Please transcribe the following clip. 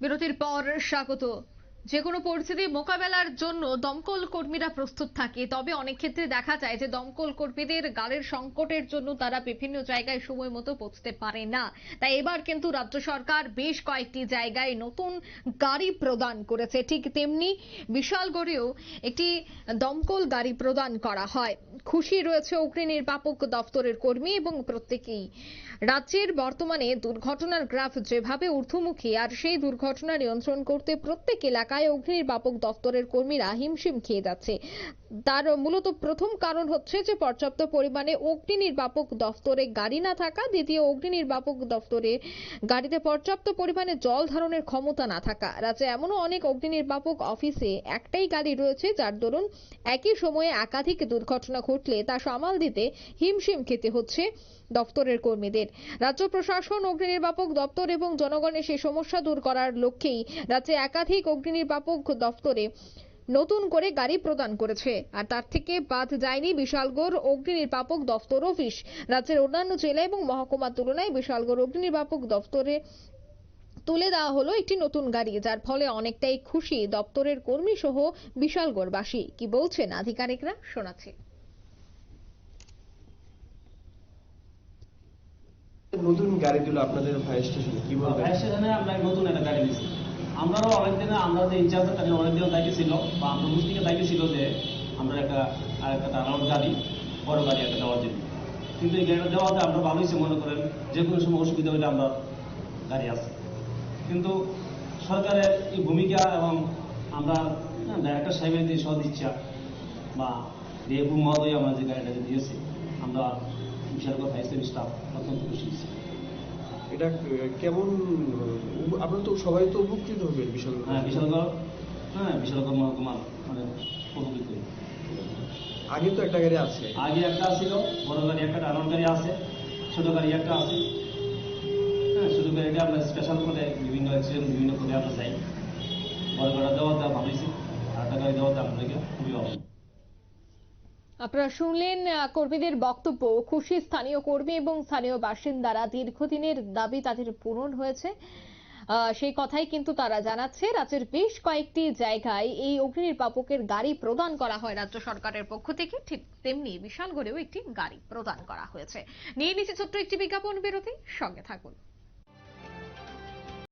বিরতির পর স্বাগত। যে কোনো পরিস্থিতি মোকাবেলার জন্য দমকল কর্মীরা প্রস্তুত থাকে। তবে অনেক ক্ষেত্রে দেখা যায় যে দমকল কর্মীদের গাড়ির সংকটের জন্য তারা বিভিন্ন জায়গায় সময় মতো পৌঁছতে পারে না। তাই এবার কিন্তু রাজ্য সরকার বেশ কয়েকটি জায়গায় নতুন গাড়ি প্রদান করেছে। ঠিক তেমনি বিশালগড়েও একটি দমকল গাড়ি প্রদান করা হয়। খুশি রয়েছে অগ্নি নির্বাপক দপ্তরের কর্মী এবং প্রত্যেকেই। রাজ্যের বর্তমানে দুর্ঘটনার গ্রাফ যেভাবে ঊর্ধ্বমুখী, আর সেই দুর্ঘটনা নিয়ন্ত্রণ করতে প্রত্যেক এলাকায় অগ্নি নির্বাপক দপ্তরের কর্মীরা হিমশিম খেয়ে যাচ্ছে। তার মূলত প্রথম কারণ হচ্ছে যে, পর্যাপ্ত পরিমাণে অগ্নি নির্বাপক দপ্তরে গাড়ি না থাকা, দ্বিতীয় অগ্নি নির্বাপক দপ্তরে গাড়িতে পর্যাপ্ত পরিমাণে জল ধারণের ক্ষমতা না থাকা। রাজ্যে এমনও অনেক অগ্নি নির্বাপক অফিসে একটাই গাড়ি রয়েছে, যার দরুন একই সময়ে একাধিক দুর্ঘটনা ঘটলে তা সামাল দিতে হিমশিম খেতে হচ্ছে দপ্তরের কর্মীদের। রাজ্য প্রশাসন অগ্নি নির্বাপক দপ্তর এবং জনগণের সেই সমস্যা দূর করার লক্ষ্যেই রাজ্যে একাধিক অগ্নি নির্বাপক দপ্তরে নতুন করে গাড়ি প্রদান করেছে। আর তার থেকে বাদ যায়নি বিশালগড় অগ্নি নির্বাপক দপ্তর অফিস। রাজ্যের অন্যান্য জেলা এবং মহকুমার তুলনায় বিশালগড় অগ্নি নির্বাপক দপ্তরে তুলে দেওয়া হলো একটি নতুন গাড়ি যার ফলে অনেকটাই খুশি দপ্তরের কর্মী সহ বিশালগড়বাসী। কি বলছেন আধিকারিকরা? শোনাচ্ছি। নতুন গাড়ি দিল আপনাদের ফায়ার স্টেশনে কি বলবেন? ফায়ার স্টেশনে আমরা নতুন একটা গাড়ি দিয়েছি। আমরাও অনেকদিন আমরা যে ইনচার্জের কাছে অনেকদিন দায়িত্ব ছিল, বা আমরা মুসলিমের দায়িত্ব ছিল যে আমরা একটা আর একটা টানানোর গাড়ি, বড় গাড়ি একটা দেওয়ার জন্য। কিন্তু এই গাড়িটা দেওয়াতে আমরা ভালো হয়েছে, মনে করেন যে কোনো সময় অসুবিধা হলে আমরা গাড়ি আছে কিন্তু সরকারের এই ভূমিকা এবং আমরা ডাইরেক্টর সাহেবের যে সদিচ্ছা বা রেবু মহোদয় আমরা যে গাড়িটা দিয়েছি, আমরা ফায়ার সার্ভিস স্টাফ অত্যন্ত খুশি এটা কেমন আপনারা তো সবাই তো উপকৃত হবেন বিশাল হ্যাঁ বিশালগড় হ্যাঁ বিশালগড় মহকুমা মানে উপকৃত। আগে তো একটা গাড়ি আছে। আগে একটা ছিল বড় গাড়ি একটা টানার গাড়ি আছে ছোট গাড়ি একটা আছে। হ্যাঁ ছোট গাড়িটা আমরা স্পেশাল করে বিভিন্ন অ্যাক্সিডেন্ট বিভিন্ন করে আমরা যাই। বড় গাড়ি দেওয়াতে ভালো হয়েছে আর একটা গাড়ি দেওয়াতে আপনাকে খুবই অভাব আপনারা শুনলেন আহ, কর্মীদের বক্তব্য। খুশি স্থানীয় কর্মী এবং স্থানীয় বাসিন্দারা দীর্ঘদিনের দাবি তাদের পূরণ হয়েছে। সেই কথাই কিন্তু তারা জানাচ্ছে। রাজ্যের বেশ কয়েকটি জায়গায় এই অগ্নি নির্বাপকের গাড়ি প্রদান করা হয়। রাজ্য সরকারের পক্ষ থেকে ঠিক তেমনি বিশালগড়েও একটি গাড়ি প্রদান করা হয়েছে। নিয়ে নিচে ছোট্ট একটি বিজ্ঞাপন বিরতি। সঙ্গে থাকুন।